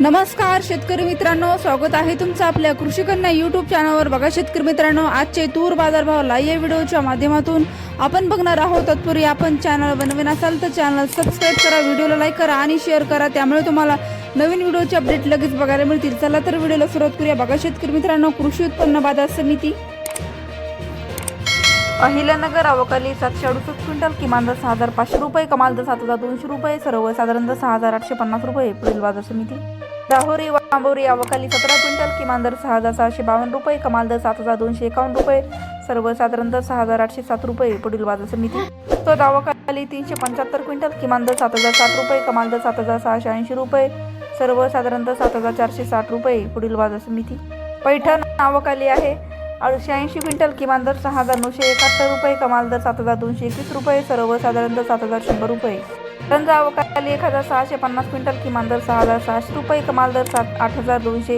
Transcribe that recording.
नमस्कार शेतकरी मित्रांनो. स्वागत आहे तुमचं आपल्या कृषी कन्या युट्यूब चॅनलवर बघा शेतकरी मित्रांनो आजचे तूर बाजारभाव लाईव्ह या व्हिडिओच्या माध्यमातून आपण बघणार आहोत. तत्पूर्वी आपण चॅनल बनवीन असाल तर चॅनल सबस्क्राईब करा व्हिडिओला लाईक करा आणि शेअर करा. त्यामुळे तुम्हाला नवीन व्हिडिओचे अपडेट लगेच बघायला मिळतील. चला तर व्हिडिओला सुरुवात करूया. बघा शेतकरी मित्रांनो कृषी उत्पन्न बाजार समिती. अहिल्यानगर अवकाली सातशे अडुसष्ट क्विंटल किमान दर सहा हजार पाचशे रुपये कमाल दर सात हजार दोनशे रुपये सर्वसाधारण दर सहा हजार आठशे पन्नास रुपये पुढील बाजार समिती. राहुरी वांबोरी अवकाली सतरा क्विंटल किमान दर सहा हजार सहाशे बावन्न रुपये कमाल दर सात हजार दोनशे एकावन्न रुपये सर्वसाधारण दर सहा हजार आठशे सात रुपये पुढील बाजार समिती. तर अवकाली तीनशे पंच्याहत्तर क्विंटल किमान दर सात हजार सात रुपये कमाल दर सात हजार सहाशे ऐंशी रुपये सर्वसाधारण दर सात हजार चारशे साठ रुपये पुढील बाजार समिती. पैठण नावाखाली आहे अडीचशे ऐंशी क्विंटल किमान दर सहा हजार नऊशे एकाहत्तर रुपये कमाल दर सात हजार दोनशे एकवीस रुपये सर्वसाधारण दर सात हजार शंभर रुपये. रंजा अवकाली एक हजार सहाशे पन्नास क्विंटल किमान दर सहा हजार सहाशे रुपये कमाल दर सात आठ हजार दोनशे